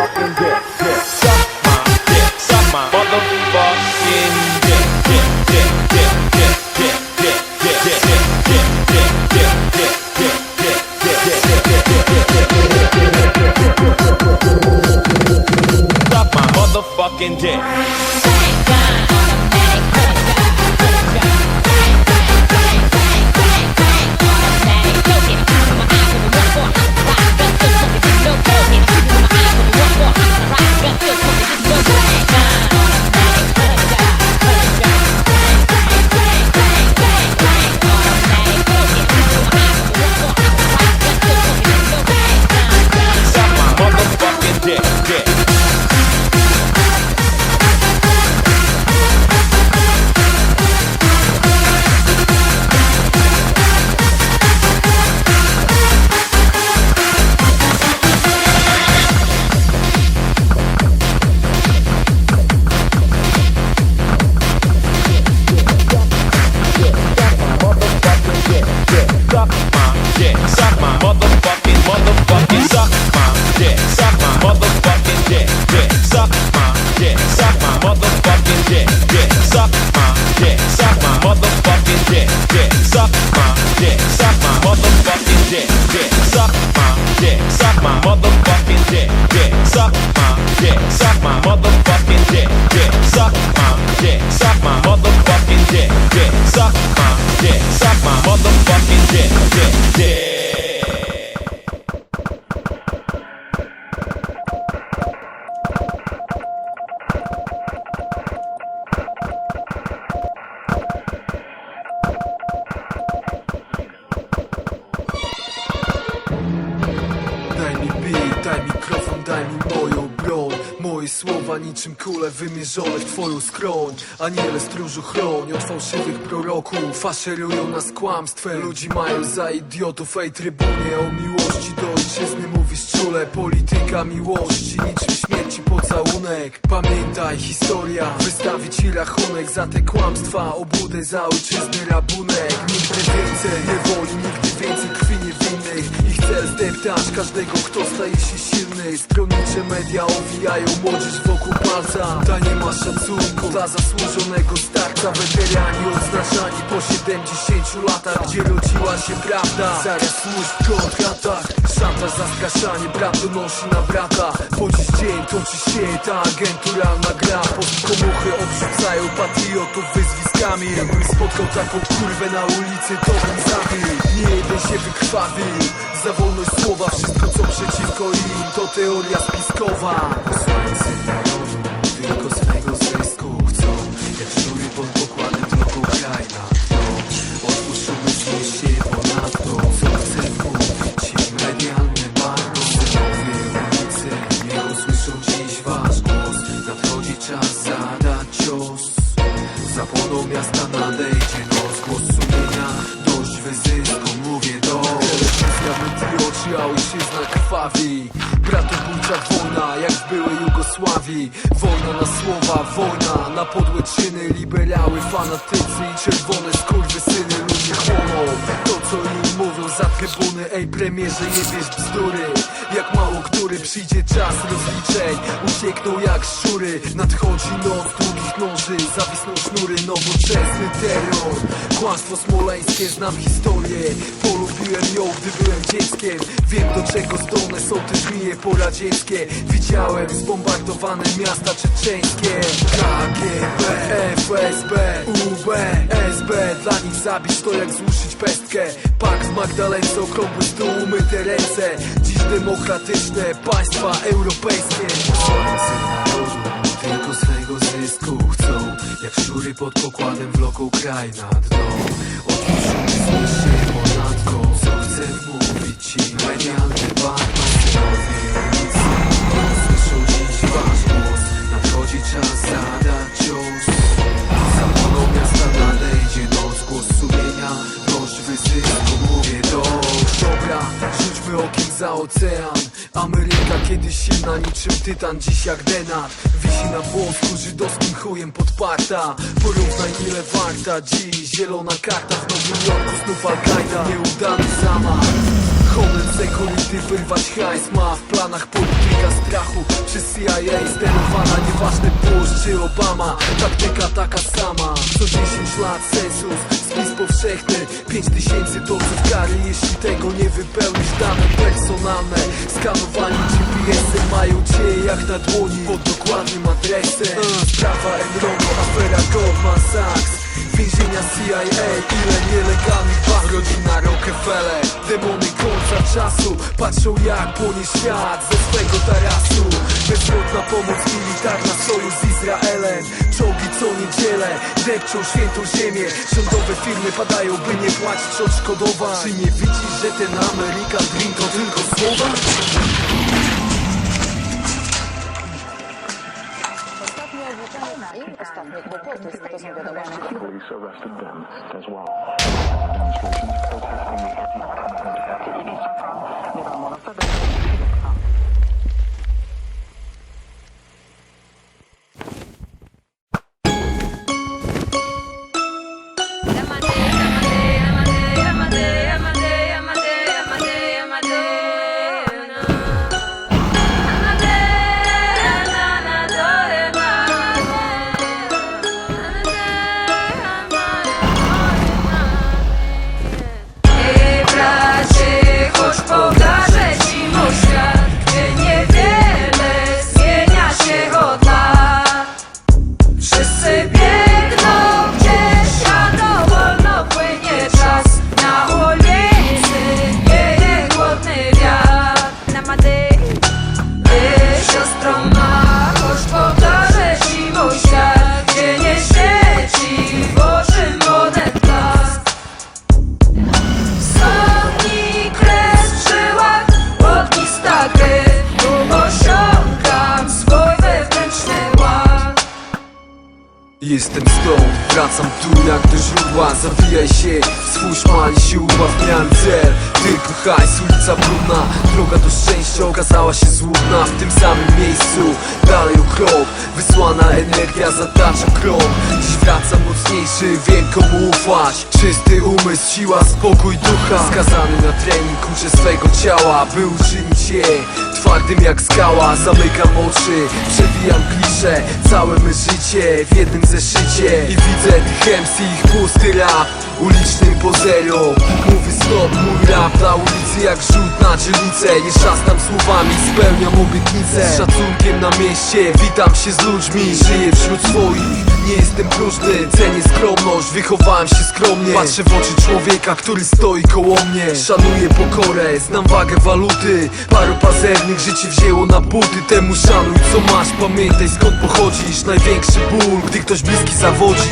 motherfucking dick, dick, dick, my motherfucking dick, my motherfucking dick. My motherfucking dick, dick, suck my dick, suck my motherfucking dick, dick, suck my dick, suck my motherfucking dick, dick, Moje słowa niczym kule wymierzone w twoją skroń. Aniele stróżu chroń od fałszywych proroków. Faszerują nas kłamstwem. Ludzi mają za idiotów. Ej trybunie o miłości do ojczyzny mówisz czule. Polityka miłości niczym śmierci pocałunek. Pamiętaj historia Wystawi ci rachunek za te kłamstwa. Obłudę za ojczyzny rabunek. Nigdy więcej niewoli, nigdy więcej krwi niewinnych. Ich cel zdeptać każdego, kto staje się silny Stronnicze media owijają młodzież wokół palca. Ta nie ma szacunku dla zasłużonego starca. Weterani odznaczani po 70 latach Gdzie rodziła się prawda. Zaraz służb w kontratach Szantaż, zastraszanie, brat donosi na brata. Po dziś dzień toczy się ta agenturalna gra. Postkomuchy odrzucają patriotów wyzwiskami. Jakbym spotkał taką kurwę na ulicy to bym zabił. Nie jeden się wykrwawił. Za wolność słowa wszystko co przeciwko im To teoria spiskowa. Posłańcy tylko wojna na podłe czyny Liberały, fanatycy i czerwone skurwysyny premierze, jebiesz bzdury. Jak mało który przyjdzie czas rozliczeń. Uciekną jak szczury. Nadchodzi noc długich noży. Zawisną sznury, nowoczesny terror. Kłamstwo smoleńskie, znam historię. Polubiłem ją, gdy byłem dzieckiem. Wiem do czego zdolne są te żmije poradzieckie. Widziałem zbombardowane miasta czeczeńskie. KGB, FSB, UB, SB Dla nich zabić to jak złuszyć pestkę Pak w Magdalence, okrągły stół, umyte ręce. Dziś demokratyczne państwa europejskie. Słońce narodu tylko swego zysku chcą. Jak szczury pod pokładem wloką kraj na dno. Otwórz się ponadto tytan, dziś jak denat Wisi na włosku, żydowskim chujem podparta. Porównaj ile warta dziś. Zielona karta w Nowym Jorku znów Al-Qaida Nieudany zamach. Homeland Security wyrwać hajs ma. W planach polityka strachu Przez CIA sterowana Nieważne Bush czy Obama. Taktyka taka sama. Co 10 lat census Spis powszechny. 5000 dolców kary. Jeśli tego nie wypełnisz Dane personalne. Skanowanie GPS-em Mają cię jak na dłoni Pod dokładnym adresem. Sprawa Enrono Afera Goldman Sachs. Więzienia CIA, ile nielegalnych baz Rodzina Rockefeller, demony końca czasu Patrzą jak płonie świat ze swego tarasu. Bezwzględna pomoc militarna, sojusz z Izraelem. Czołgi co niedzielę, depczą świętą ziemię. Rządowe firmy padają, by nie płacić odszkodowań. Czy nie widzisz, że ten American Dream to tylko słowa? Obliczenia i ostatnie kłopoty z to są wiadomości. police arrested them as well. Demonstrations protesting the Ej Zawijaj się, w swój szmal i się brudna. Droga do szczęścia okazała się złudna W tym samym miejscu, dalej o krok Wysłana energia zatacza krok. Dziś wracam mocniejszy, wiem komu ufać. Czysty umysł, siła, spokój ducha. Skazany na trening, uczę swego ciała By uczynić je twardym jak skała. Zamykam oczy, przewijam klisze. Całe me życie w jednym zeszycie. I widzę tych MC, ich pusty rap Ulicznym pozerom stop, mój rap dla ulicy jak rzut na dzielnicę? Nie szastam słowami, spełniam obietnice. Z szacunkiem na mieście, witam się z ludźmi. Żyję wśród swoich nie jestem próżny, cenię skromność Wychowałem się skromnie. Patrzę w oczy człowieka, który stoi koło mnie. Szanuję pokorę, znam wagę waluty. Paru pazernych życie wzięło na buty. Temu szanuj co masz, pamiętaj skąd pochodzisz. Największy ból, gdy ktoś bliski zawodzi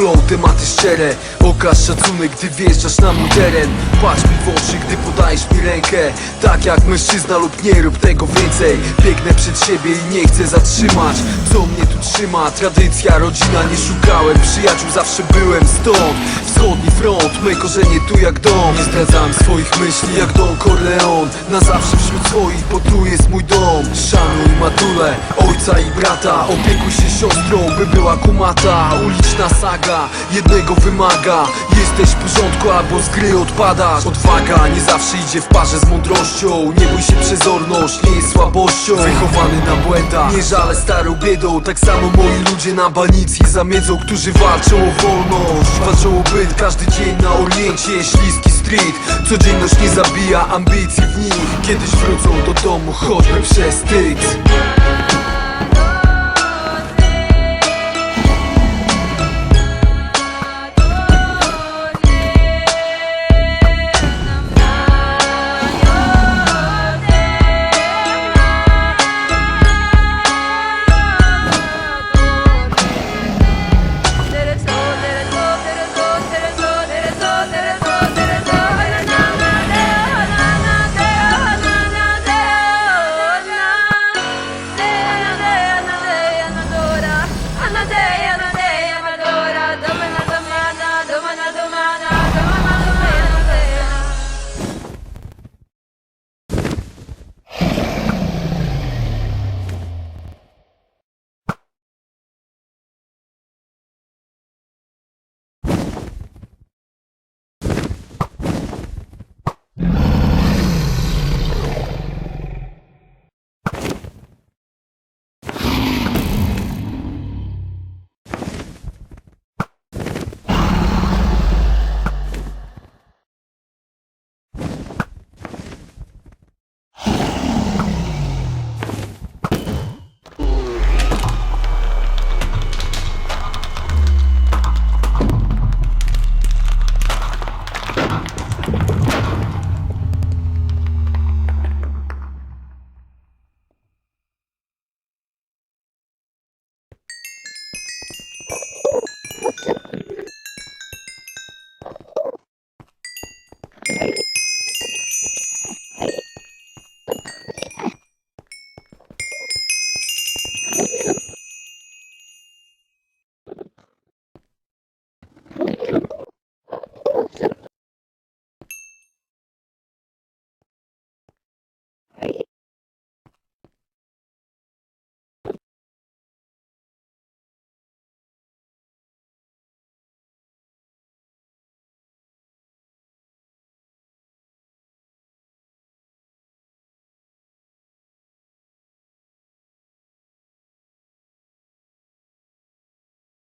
flow, tematy szczere Okaż szacunek, gdy wjeżdżasz na mój teren. Patrz mi w oczy, gdy podajesz mi rękę. Tak jak mężczyzna lub nie rób tego więcej. Biegnę przed siebie i nie chcę zatrzymać. Co mnie tu trzyma? Tradycja, rodzina, nie szukałem. Przyjaciół, zawsze byłem stąd. Wschodni front, me korzenie tu jak dom. Nie zdradzałem swoich myśli jak Don Corleone. Na zawsze wśród swoich, bo tu jest mój dom. Szanuj matulę, ojca i brata. Opiekuj się siostrą, by była kumata. Uliczna saga, jednego wymaga Jesteś w porządku albo z gry odpadasz. Odwaga nie zawsze idzie w parze z mądrością. Nie bój się przezorność, nie jest słabością. Wychowany na błędach, nie żale starą biedą. Tak samo moi ludzie na banicji zamiedzą Którzy walczą o wolność. Walczą o byt, każdy dzień na Oriencie. Śliski street, codzienność nie zabija ambicji w nich. Kiedyś wrócą do domu, choćby przez tyc right.